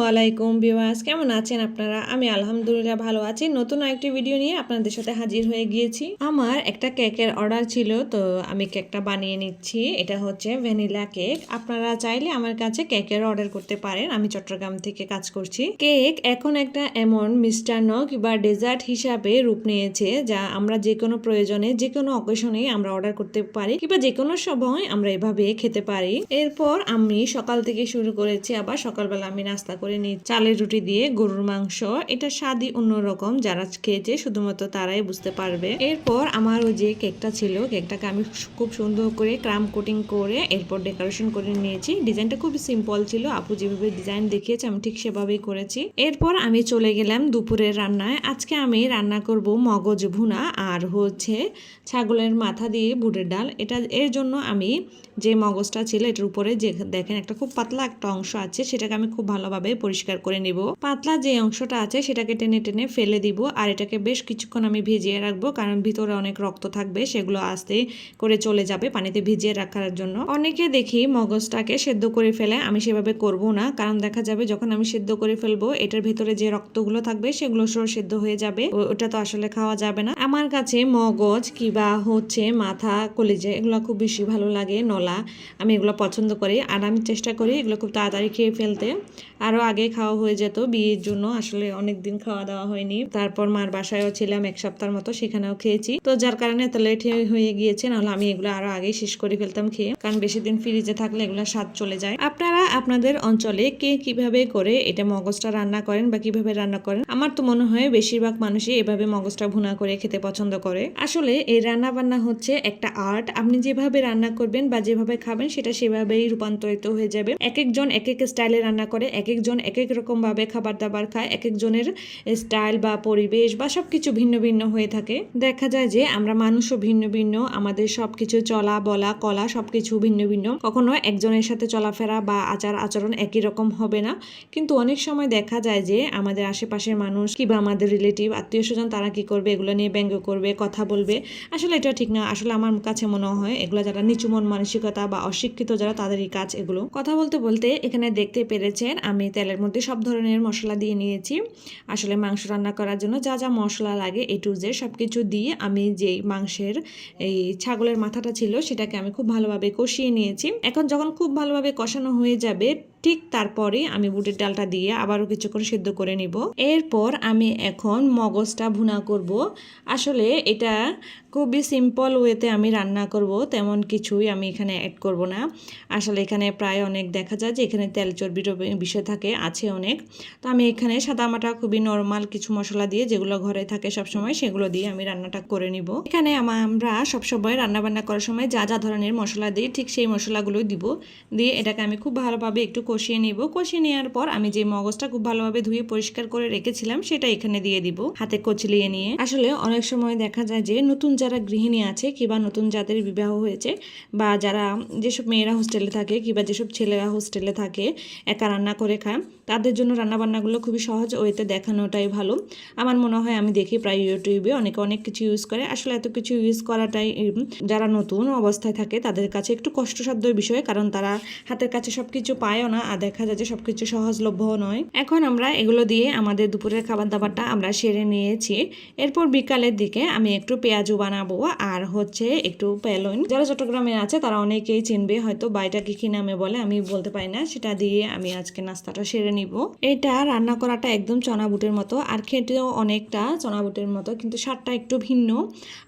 ওয়ালাইকুম বিওয়াস কেমন আছেন আপনারা? আমি আলহামদুলিল্লাহ ভালো আছি। নতুন একটি ভিডিও নিয়ে আপনাদের সাথে হাজির হয়ে গিয়েছি। আমার একটা কেকের অর্ডার ছিল, তো আমি কেকটা বানিয়ে নিচ্ছি। এটা হচ্ছে ভ্যানিলা কেক। আপনারা চাইলে আমার কাছে কেকের অর্ডার করতে পারেন। আমি চট্টগ্রাম থেকে কাজ করছি। কেক এখন একটা এমন মিষ্টান্ন কিংবা ডেজার্ট হিসাবে রূপ নিয়েছে, যা আমরা যে কোনো প্রয়োজনে যে কোনো অকেশনে আমরা অর্ডার করতে পারি, কিংবা যে কোনো সময় আমরা এভাবে খেতে পারি। এরপর আমি সকাল থেকে শুরু করেছি। আবার সকালবেলা আমি নাস্তা করে নিই চালের রুটি দিয়ে গরুর মাংস। এটা স্বাদই অন্যরকম। যারা খেয়েছে, শুধুমাত্র তারাই বুঝতে পারবে। এরপর আমার ওই যে কেকটা ছিল, কেকটাকে আমি খুব সুন্দর করে ক্রাম কোটিং করে এরপর ডেকোরেশন করে নিয়েছি। ডিজাইনটা খুব সিম্পল ছিল। আপু যেভাবে ডিজাইন দেখিয়েছে, আমি ঠিক সেভাবেই করেছি। এরপর আমি চলে গেলাম দুপুরের রান্নায়। আজকে আমি রান্না করব মগজ ভুনা আর হচ্ছে ছাগলের মাথা দিয়ে বুটের ডাল। এটা, এর জন্য আমি যে মগজটা ছিল, এটার উপরে যে দেখেন একটা খুব পাতলা একটা অংশ আছে, সেটাকে আমি খুব ভালোভাবে পরিষ্কার করে নিব। পাতলা যে অংশটা আছে সেটাকে টেনে টেনে ফেলে দিব আর এটাকে বেশ কিছুক্ষণ আমি ভিজিয়ে রাখব কারণ ভিতরে অনেক রক্ত থাকবে, সেগুলো আস্তে করে চলে যাবে পানিতে ভিজিয়ে রাখার জন্য। অনেকে দেখি মগজটাকে সেদ্ধ করে ফেলে, আমি সেভাবে করব না কারণ দেখা যাবে যখন আমি সেদ্ধ করে ফেলব এটার ভিতরে যে রক্তগুলো থাকবে সেগুলো সব সেদ্ধ হয়ে যাবে। ওটা তো আসলে খাওয়া যাবে না। আমার কাছে মগজ কিবা হচ্ছে মাথা, কলিজা এগুলো খুব বেশি ভালো লাগে, নলা আমি এগুলো পছন্দ করি। আর আমি চেষ্টা করি এগুলো খুব তাড়াতাড়ি খেয়ে ফেলতে। আরও আগে খাওয়া হয়ে যেত, বিয়ের জন্য। আসলে অনেক দিন খাওয়া দাওয়া হয়নি। তারপর মার বাসায়ও ছিলাম এক সপ্তাহের মতো, সেখানেও খেয়েছি। তো যার কারণে এত লেট হয়ে গিয়েছে, নাহলে আমি এগুলো আরও আগে শেষ করে ফেলতাম খেয়ে। কারণ বেশি দিন ফ্রিজে থাকলে এগুলো স্বাদ চলে যায়। আপনারা আপনাদের অঞ্চলে কে কীভাবে করে এটা মগজটা রান্না করেন বা কীভাবে রান্না করেন? আমার তো মনে হয় বেশিরভাগ মানুষই এভাবে মগজটা ভুনা করে খেতে পছন্দ করে। আসলে এই রান্না বান্না হচ্ছে একটা আর্ট আপনি যেভাবে রান্না করবেন বা যেভাবে খাবেন, সেটা সেভাবেই রূপান্তরিত হয়ে যাবে। এক একজন এক এক স্টাইলে রান্না করে এক একজন এক এক রকম ভাবে খাবার দাবার খায় এক একজনের স্টাইল বা পরিবেশ বা সবকিছু ভিন্ন ভিন্ন হয়ে থাকে। দেখা যায় যে আমরা মানুষও ভিন্ন ভিন্ন, আমাদের সবকিছু চলা, বলা, কলা সবকিছু ভিন্ন ভিন্ন। কখনো একজনের সাথে চলাফেরা বা আচার আচরণ একই রকম হবে না। কিন্তু অনেক সময় দেখা যায় যে আমাদের আশেপাশের মানুষ কিংবা আমাদের রিলেটিভ, আত্মীয় স্বজন তারা কি করবে, এগুলো নিয়ে ব্যঙ্গ করবে, কথা বলবে। আসলে এটা ঠিক না। আসলে আমার কাছে মনে হয় এগুলো যারা নিচু মন মানসিকতা বা অশিক্ষিত যারা তাদেরই কাজ এগুলো। কথা বলতে বলতে এখানে দেখতে পেরেছেন আমি তেলের মধ্যে সব ধরনের মশলা দিয়ে নিয়েছি। আসলে মাংস রান্না করার জন্য যা যা মশলা লাগে এ টু জে সব কিছু দিয়ে আমি যে মাংসের এই ছাগলের মাথাটা ছিল সেটাকে আমি খুব ভালোভাবে কষিয়ে নিয়েছি। এখন যখন খুব ভালোভাবে কষানো হয়ে যাবে ঠিক তারপরে আমি বুটের ডালটা দিয়ে আবারও কিছুক্ষণ সিদ্ধ করে নিব। এরপর আমি এখন মগজটা ভুনা করব। আসলে এটা খুবই সিম্পল ওয়েতে আমি রান্না করব, তেমন কিছুই আমি এখানে অ্যাড করব না। আসলে এখানে প্রায় অনেক দেখা যায় যে এখানে তেল চর্বির বিষয় থাকে, আছে অনেক। তো আমি এখানে সাদামাটা খুবই নর্মাল কিছু মশলা দিয়ে যেগুলো ঘরে থাকে সব সময় সেগুলো দিয়ে আমি রান্নাটা করে নিব। এখানে আমা- আমরা সবসময় রান্নাবান্না করার সময় যা যা ধরনের মশলা দিই ঠিক সেই মশলাগুলোই দিব। দিয়ে এটাকে আমি খুব ভালোভাবে একটু কষিয়ে নেব। কষিয়ে নেওয়ার পর আমি যে মগজটা খুব ভালোভাবে ধুয়ে পরিষ্কার করে রেখেছিলাম, সেটা এখানে দিয়ে দিব, হাতে কচলিয়ে নিয়ে। আসলে অনেক সময় দেখা যায় যে নতুন যারা গৃহিণী আছে কিংবা নতুন যাদের বিবাহ হয়েছে বা যারা যেসব মেয়েরা হোস্টেলে থাকে কিংবা যেসব ছেলেরা হোস্টেলে থাকে, একা রান্না করে খায়, তাদের জন্য রান্নাবান্নাগুলো খুবই সহজ ওয়েতে দেখানোটাই ভালো। আমার মনে হয় আমি দেখি প্রায় ইউটিউবে অনেকে অনেক কিছু ইউজ করে। আসলে এত কিছু ইউজ করাটাই যারা নতুন অবস্থায় থাকে তাদের কাছে একটু কষ্টসাধ্য বিষয় কারণ তারা হাতের কাছে সব কিছু পায়ও না। আর দেখা যায় যে সব কিছু সহজলভ্যও নয়। এখন আমরা এগুলো দিয়ে আমাদের দুপুরের খাবার দাবারটা আমরা সেরে নিয়েছি। এরপর বিকালের দিকে আমি একটু পেঁয়াজু বানাবো, আর হচ্ছে একটু পেলন যারা চট্টগ্রামে আছে, তারা অনেকেই চিনবে, হয়তো বাইটা কি কি নামে বলে, আমি বলতে পারি না। সেটা দিয়ে আমি আজকে নাস্তাটা সেরে নিব। এটা রান্না করাটা একদম চনা বুটের মতো, আর খেতেও অনেকটা চনা বুটের মতো, কিন্তু স্বাদটা একটু ভিন্ন।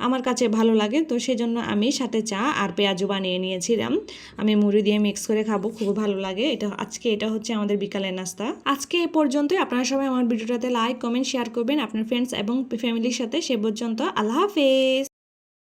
আমার কাছে ভালো লাগে, তো সেই জন্য আমি সাথে চা আর পেঁয়াজু বানিয়ে নিয়েছিলাম। আমি মুড়ি দিয়ে মিক্স করে খাব খুব ভালো লাগে। এটা আজকে এটা হচ্ছে আমাদের বিকালের নাস্তা। আজকে এ পর্যন্তই। আপনারা সবাই আমার ভিডিওটাতে লাইক কমেন্ট শেয়ার করবেন। আপনার ফ্রেন্ডস এবং ফ্যামিলির সাথে সে পর্যন্ত। আল্লাহ হাফেজ!